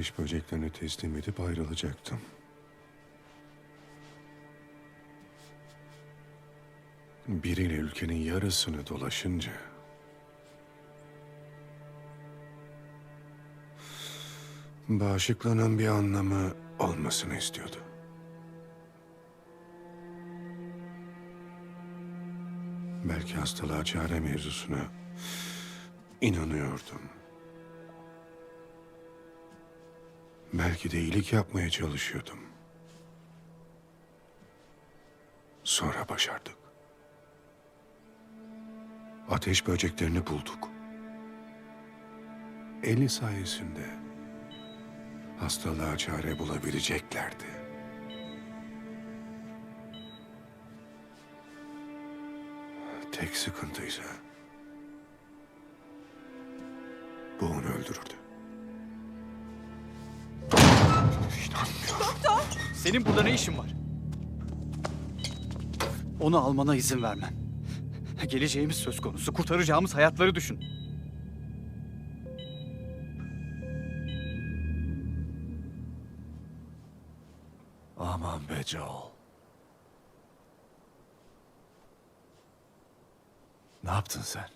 ateş böceklerine teslim edip ayrılacaktım. Biriyle ülkenin yarısını dolaşınca... Bağışıklığının bir anlamı olmasını istiyordu. Belki hastalığa çare mevzusuna inanıyordum. Belki de iyilik yapmaya çalışıyordum. Sonra başardık. Ateş böceklerini bulduk. Eli sayesinde hastalığa çare bulabileceklerdi. Tek sıkıntı Senin burada ne işin var? Onu almana izin vermem. Geleceğimiz söz konusu. Kurtaracağımız hayatları düşün. Aman be Joel. Ne yaptın sen?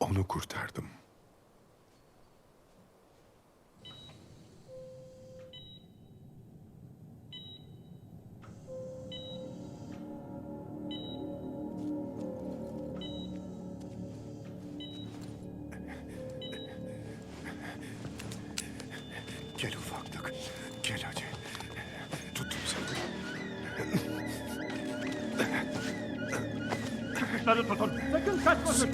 Onu kurtardım. Sakın kaçmasın.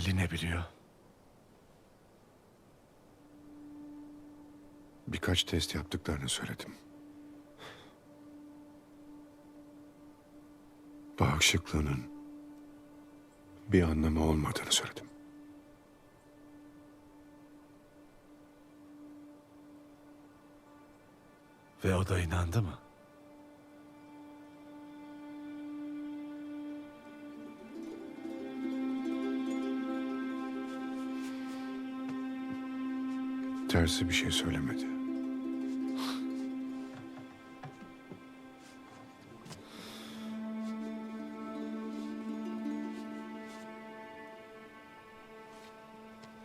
Eli ne biliyor? Birkaç test yaptıklarını söyledim. Bağışıklığının bir anlamı olmadığını söyledim. Ve o da inandı mı? Tersi bir şey söylemedi.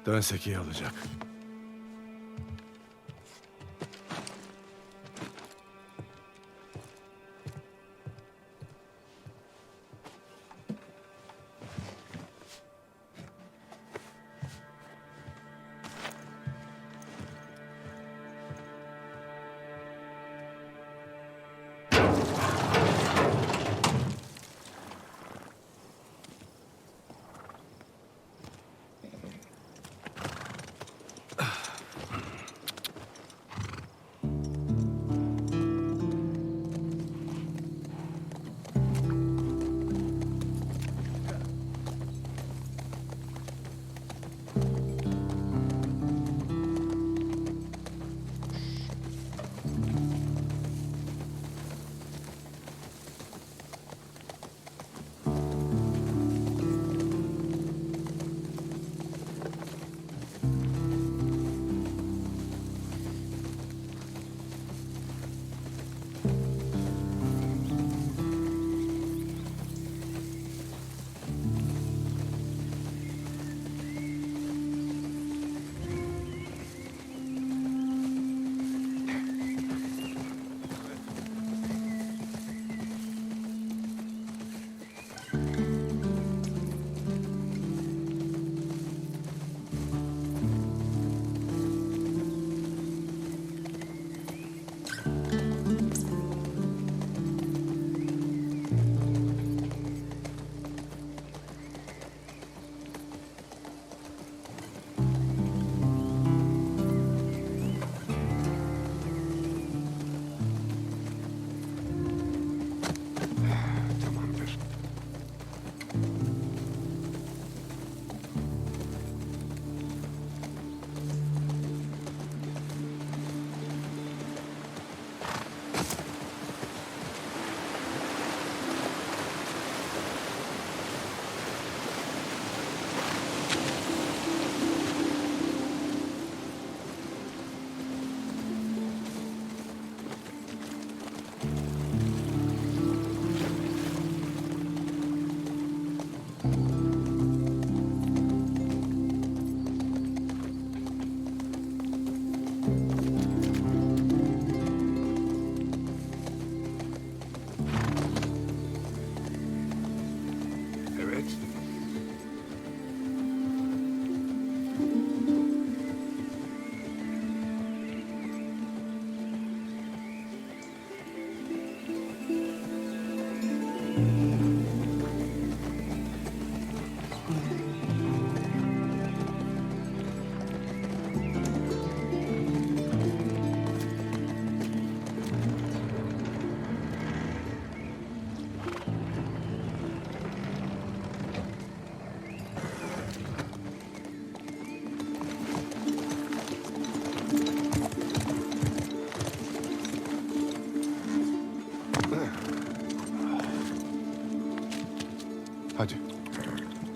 Dönsek iyi olacak.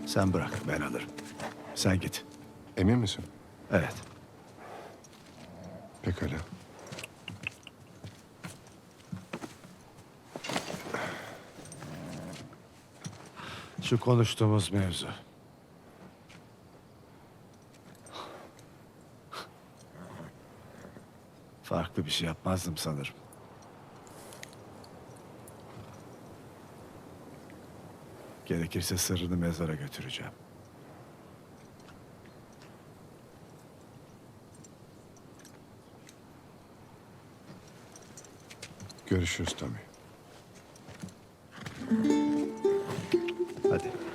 Sen bırak ben alırım. Sen git. Emin misin? Evet. Pekala. Şu konuştuğumuz mevzu. Farklı bir şey yapmazdım sanırım. Gerekirse sırrını mezara götüreceğim. Görüşürüz Tommy. Hadi.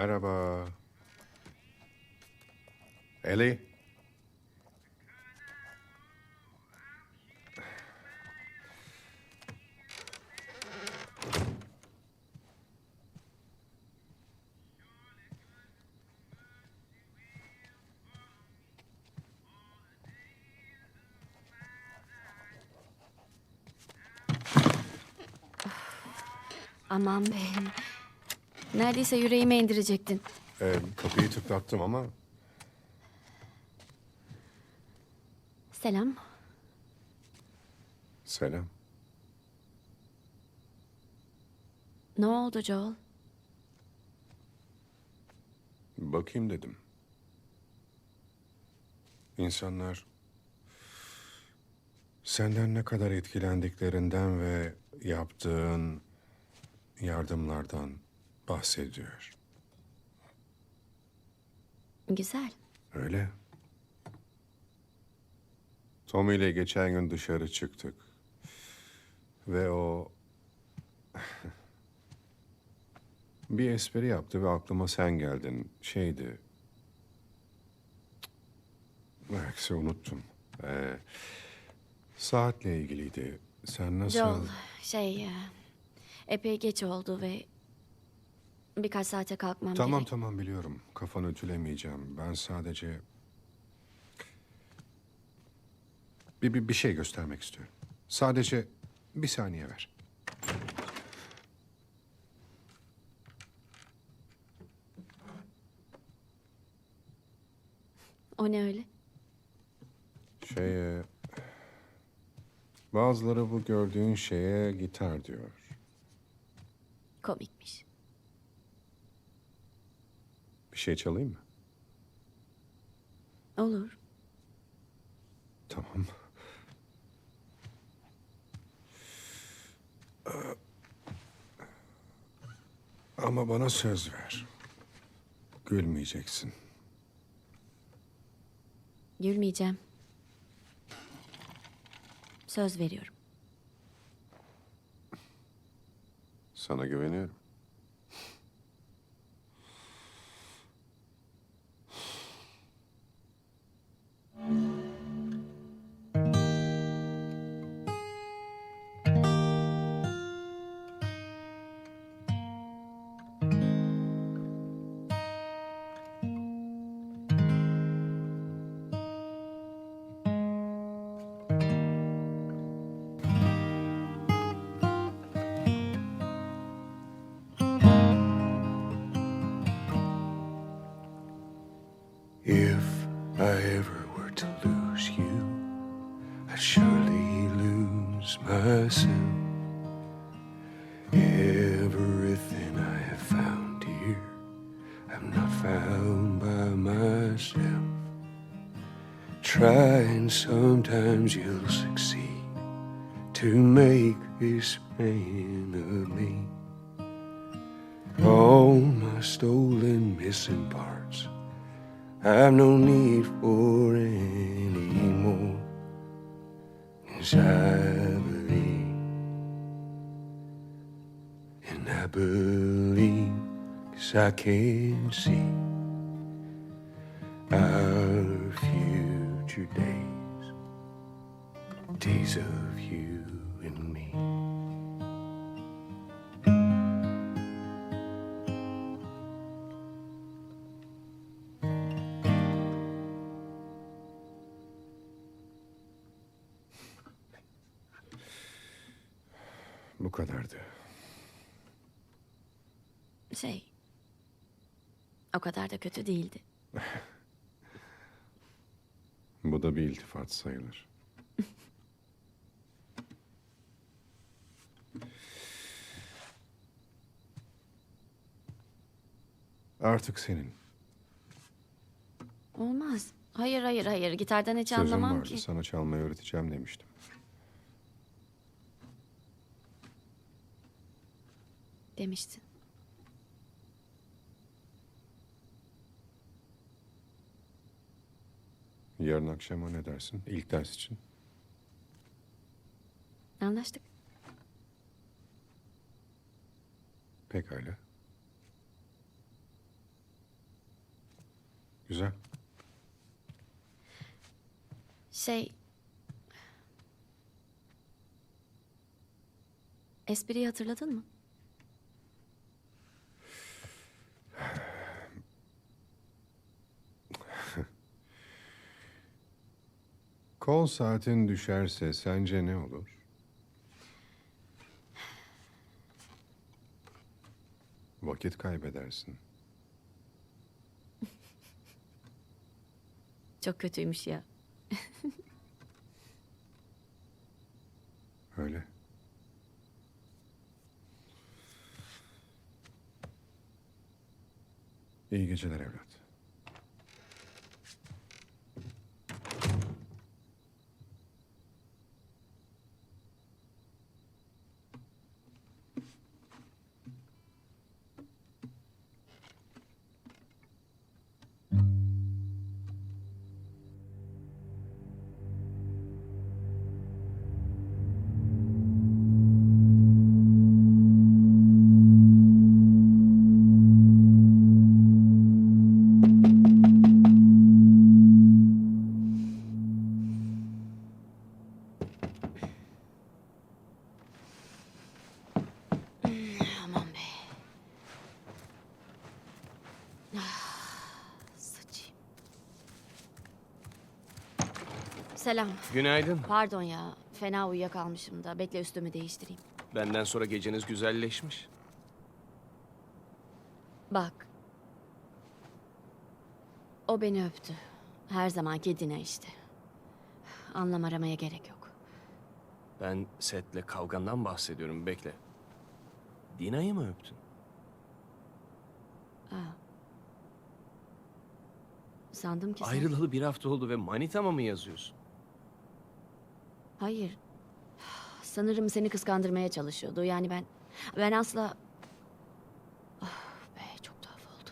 Merhaba. Ellie. Aman be. Neredeyse yüreğime indirecektin. Ee, kapıyı tıklattım ama Selam. selam. Ne oldu Joel? Bakayım dedim. İnsanlar senden ne kadar etkilendiklerinden ve yaptığın yardımlardan bahsediyor. Güzel. Öyle. Tommy ile geçen gün dışarı çıktık. Ve o... bir espri yaptı ve aklıma sen geldin. Şeydi... Aksi unuttum. Ee, saatle ilgiliydi. Sen nasıl... Joel, şey... e, Epey geç oldu ve... Birkaç saate kalkmam Tamam gerek. tamam biliyorum. Kafanı ütülemeyeceğim. Ben sadece... Bir, bir, bir şey göstermek istiyorum. Sadece bir saniye ver. O ne öyle? Şey... e, Bazıları bu gördüğün şeye gitar diyor. Komikmiş. Bir şey çalayım mı? Olur. Tamam. Ama bana söz ver. Gülmeyeceksin. Gülmeyeceğim. Söz veriyorum. Sana güveniyorum. Try and sometimes you'll succeed to make this man of me. All my stolen missing parts I've no need for any more. Yes, I believe. And I believe, cause I can see our future days, days of you and me. Bu kadardı. Şey... O kadar da kötü değildi. Bu iltifat sayılır. Artık senin. Olmaz. Hayır hayır hayır. Gitardan hiç Sözüm anlamam vardı. ki. Sana çalmayı öğreteceğim demiştim. Demiştin. Yarın akşama ne dersin? İlk ders için. Anlaştık. Pekala. Güzel. Şey... Espriyi hatırladın mı? Kol saatin düşerse sence ne olur? Vakit kaybedersin. Çok kötüymüş ya. Öyle. İyi geceler evlat. Selam. Günaydın. Pardon ya. Fena uyuyakalmışım da. Bekle üstümü değiştireyim. Benden sonra geceniz güzelleşmiş. Bak. O beni öptü. Her zamanki Dina işte. Anlam aramaya gerek yok. Ben Seth'le kavgandan bahsediyorum. Bekle. Dina'yı mı öptün? Sandım ki sen... Ayrılalı bir hafta oldu ve manitama mı yazıyorsun? Hayır. Sanırım seni kıskandırmaya çalışıyordu. Yani ben... Ben asla... Ah be çok tuhaf oldu.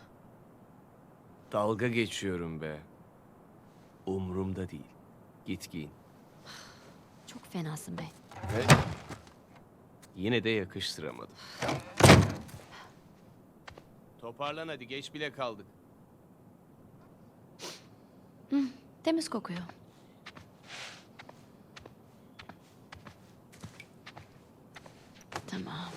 Dalga geçiyorum be. Umrumda değil. Git giyin. Çok fenasın be. Ve yine de yakıştıramadım. Toparlan hadi geç bile kaldık. Temiz kokuyor. Tamam.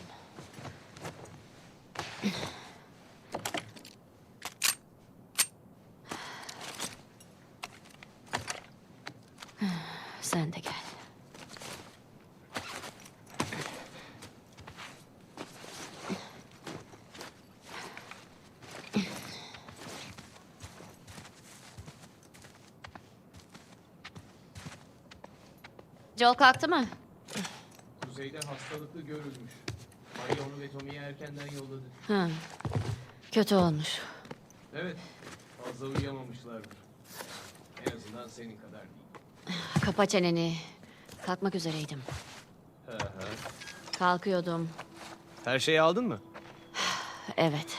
Sen de gel. Joel kalktı mı? köyde hastalıklı görülmüş. Maria onu ve Tommy'yi erkenden yolladı. Ha. Kötü olmuş. Evet. Fazla uyuyamamışlardır. En azından senin kadar değil. Kapa çeneni. Kalkmak üzereydim. Hı hı. Kalkıyordum. Her şeyi aldın mı? Evet.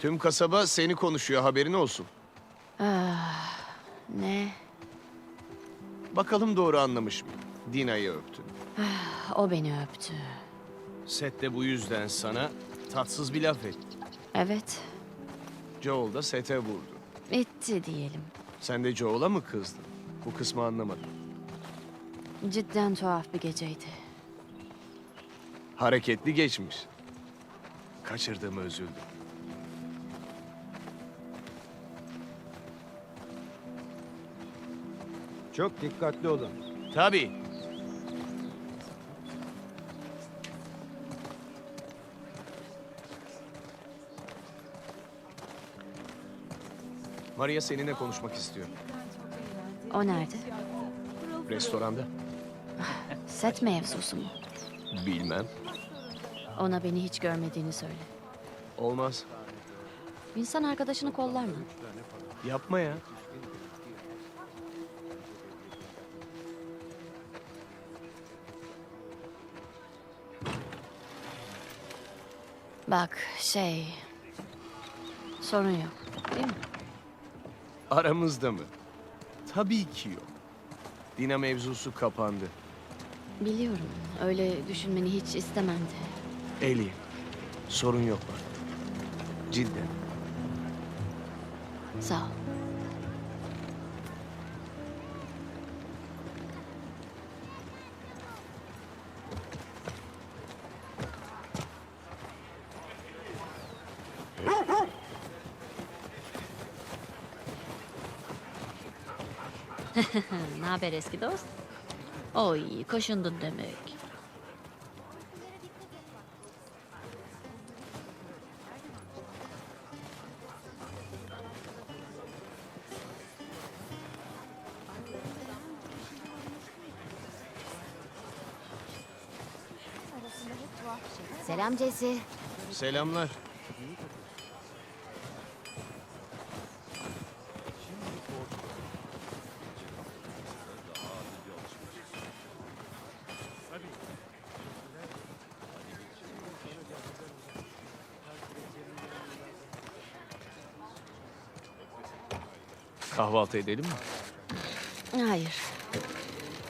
Tüm kasaba seni konuşuyor haberin olsun. Ne? Bakalım doğru anlamış mı? Dina'yı öptün. O beni öptü. Seth de bu yüzden sana tatsız bir laf etti. Evet. Joel da Seth'e vurdu. Etti diyelim. Sen de Joel'a mı kızdın? Bu kısmı anlamadım. Cidden tuhaf bir geceydi. Hareketli geçmiş. Kaçırdığımı üzüldüm. Çok dikkatli olun. Tabii. Maria seninle konuşmak istiyor. O nerede? Restoranda. Set mevzusu mu? Bilmem. Ona beni hiç görmediğini söyle. Olmaz. İnsan arkadaşını kollar mı? Yapma ya. Bak şey... Sorun yok. Değil mi? Aramızda mı? Tabii ki yok. Dina mevzusu kapandı. Biliyorum. Öyle düşünmeni hiç istemem de. Eli, sorun yok bak. Cidden. Sağ ol. ne haber eski dost? Oy, koşundun demek. Selam Jesse. Selamlar. Kahvaltı edelim mi? Hayır.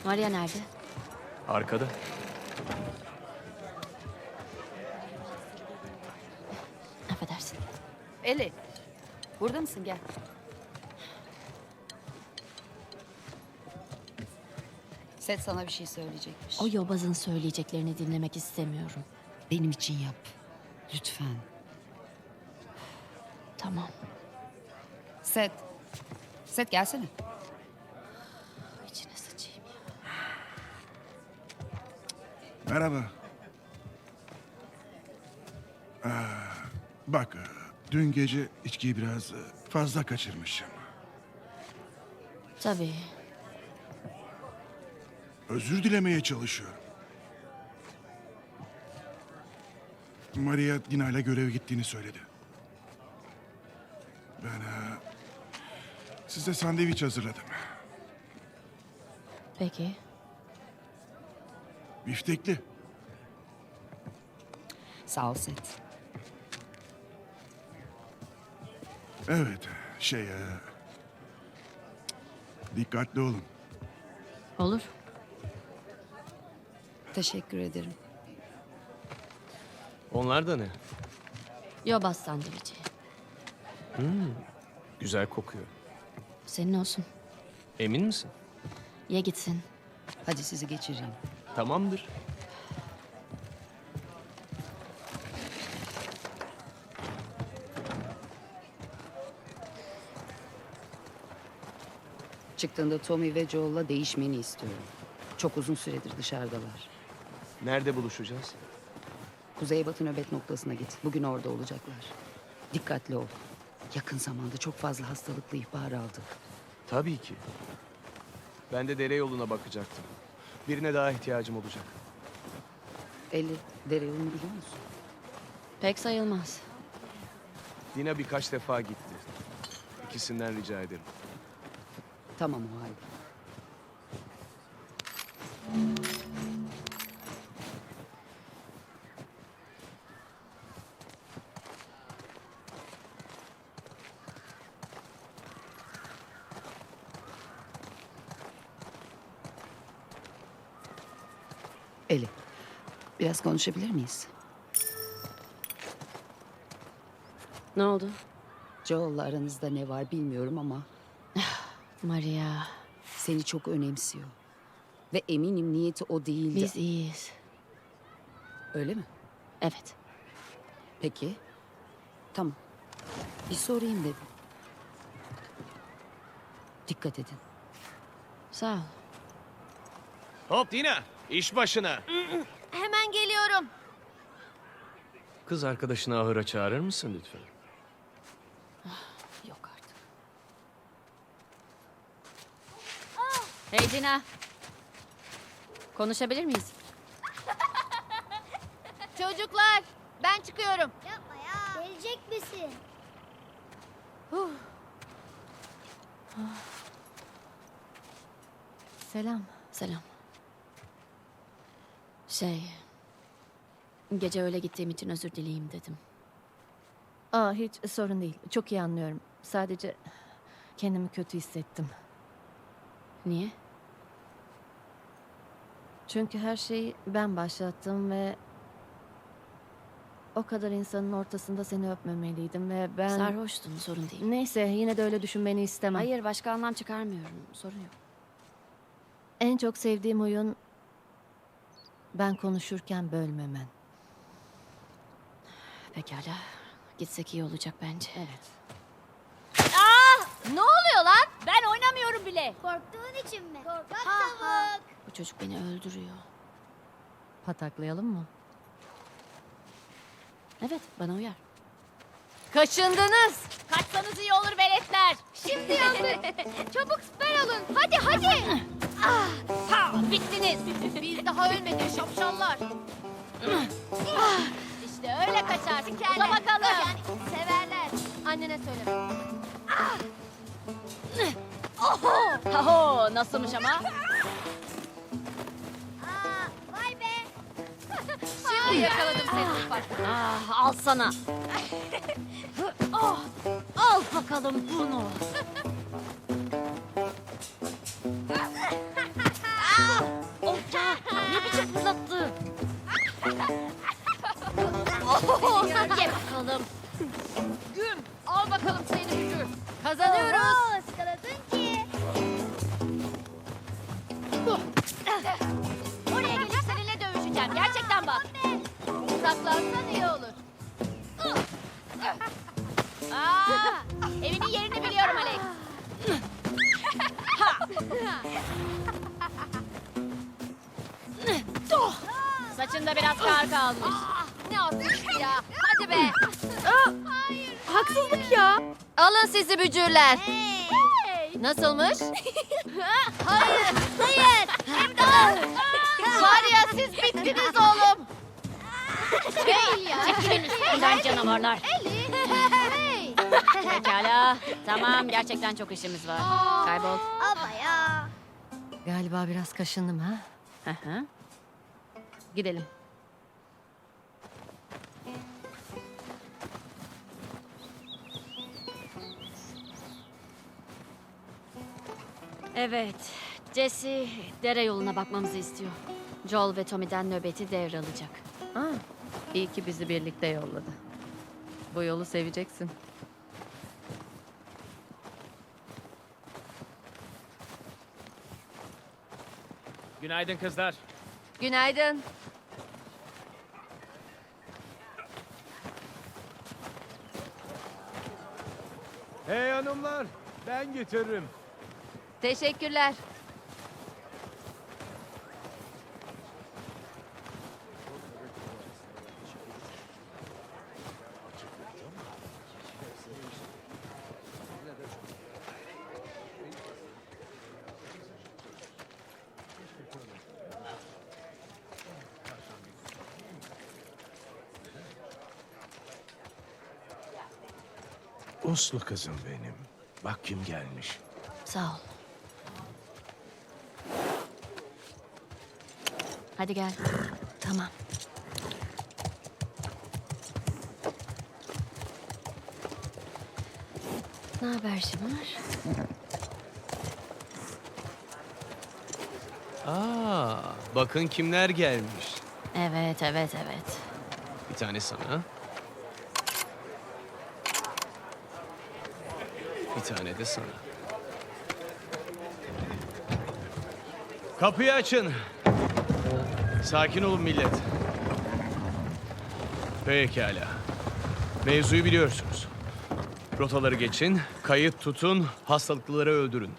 Maria nerede? Arkada. Affedersin. Eli, burada mısın? Gel. Set sana bir şey söyleyecekmiş. O yobazın söyleyeceklerini dinlemek istemiyorum. benim için yap. Lütfen. Tamam. Set. Set gelsene. İçine sıçayım ya. Merhaba. Aa, bak, dün gece içkiyi biraz fazla kaçırmışım. Tabii. Özür dilemeye çalışıyorum. Maria Dina ile göreve gittiğini söyledi. Ben e, size sandviç hazırladım. Peki. Biftekli. Sağ ol Set. Evet, şey... e, dikkatli olun. Olur. Teşekkür ederim. Onlar da ne? Yobaz sandviçi. Güzel kokuyor. Senin olsun. Emin misin? Ye gitsin. Hadi sizi geçireyim. Tamamdır. Çıktığında Tommy ve Joel'la değişmeni istiyorum. Çok uzun süredir dışarıdalar. Nerede buluşacağız? Kuzeybatı nöbet noktasına git. Bugün orada olacaklar. Dikkatli ol. Yakın zamanda çok fazla hastalıklı ihbar aldık. Tabii ki. Ben de dere yoluna bakacaktım. Birine daha ihtiyacım olacak. Eli, dere yolunu biliyor musun? Pek sayılmaz. Dina birkaç defa gitti. İkisinden rica ederim. Tamam o halde. Eli, biraz konuşabilir miyiz? Ne oldu? Joel'la aranızda ne var bilmiyorum ama Maria, seni çok önemsiyor. Ve eminim niyeti o değildi. biz iyiyiz. Öyle mi? Evet. Peki. Tamam. Bir sorayım dedim. Dikkat edin. Sağ ol. Hop Dina, iş başına. Hemen geliyorum. Kız arkadaşını ahıra çağırır mısın lütfen? Yok artık. Hey Dina. Konuşabilir miyiz? Çocuklar, ben çıkıyorum. Yapma ya. Gelecek misin? Selam. Selam. Şey... Gece öyle gittiğim için özür dileyeyim dedim. Aa hiç sorun değil. Çok iyi anlıyorum. Sadece kendimi kötü hissettim. Niye? Çünkü her şeyi ben başlattım ve o kadar insanın ortasında seni öpmemeliydim ve ben Sarhoştun, sorun değil. Neyse yine de öyle düşünmeni istemem. Hayır, başka anlam çıkarmıyorum. Sorun yok. En çok sevdiğim oyun ben konuşurken bölmemen. Pekala. Gitsek iyi olacak bence. Evet. Ne oluyor lan? Ben oynamıyorum bile. Korktuğun için mi? Korkak tavuk. Bu çocuk beni öldürüyor. Pataklayalım mı? Evet, bana uyar. Kaşındınız. Kaçsanız iyi olur veletler. Şimdi yandık. Çabuk siper olun. Hadi hadi. Ha, bittiniz. Biz daha ölmedik şapşallar. işte öyle kaçarsın. Uza bakalım. Yani severler. Annene söyle. Oho, nasılmış ama? Aa, vay be. Şimdi yakaladım seni ufak. Ah, al sana. oh, al bakalım bunu. Ne biçim fırlattı? oh, ye bakalım. Güm, al bakalım seni gücü. Kazanıyoruz. Oo, ıskaladın ki. Oraya gelip seninle dövüşeceğim. Gerçekten bak. Saklansan iyi olur. Aa, evinin yerini biliyorum Alex. Doh. Saçında biraz kar kalmış. Ne atmıştı ya? Hadi be. Hayır. Haksızlık ya. Alın sizi bücürler. Nasılmış? Hayır. Hayır. İmdat. Var ya siz bittiniz oğlum. Hey ya. Çekilin üstünden canavarlar. Eli. Hey. Pekala. Tamam gerçekten çok işimiz var. Kaybol. Ama ya. Galiba biraz kaşındım ha. Hı hı. Gidelim. Evet. Jesse dere yoluna bakmamızı istiyor. Joel ve Tommy'den nöbeti devralacak. Aa, iyi ki bizi birlikte yolladı. Bu yolu seveceksin. Günaydın kızlar. Günaydın. Hey hanımlar, ben getiririm. Teşekkürler. Uslu kızım benim. Bak kim gelmiş. Sağ ol. Hadi gel. Tamam. Ne haber Şimar? Aa, bakın kimler gelmiş. Evet, evet, evet. Bir tane sana. Bir tane de sana. Kapıyı açın. Sakin olun millet. Pekala. Mevzuyu biliyorsunuz. Rotaları geçin, kayıt tutun, hastalıklıları öldürün.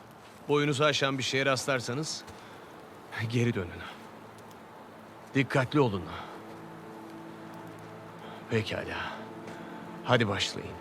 Boyunuzu aşan bir şeye rastlarsanız geri dönün. Dikkatli olun. Pekala. Hadi başlayın.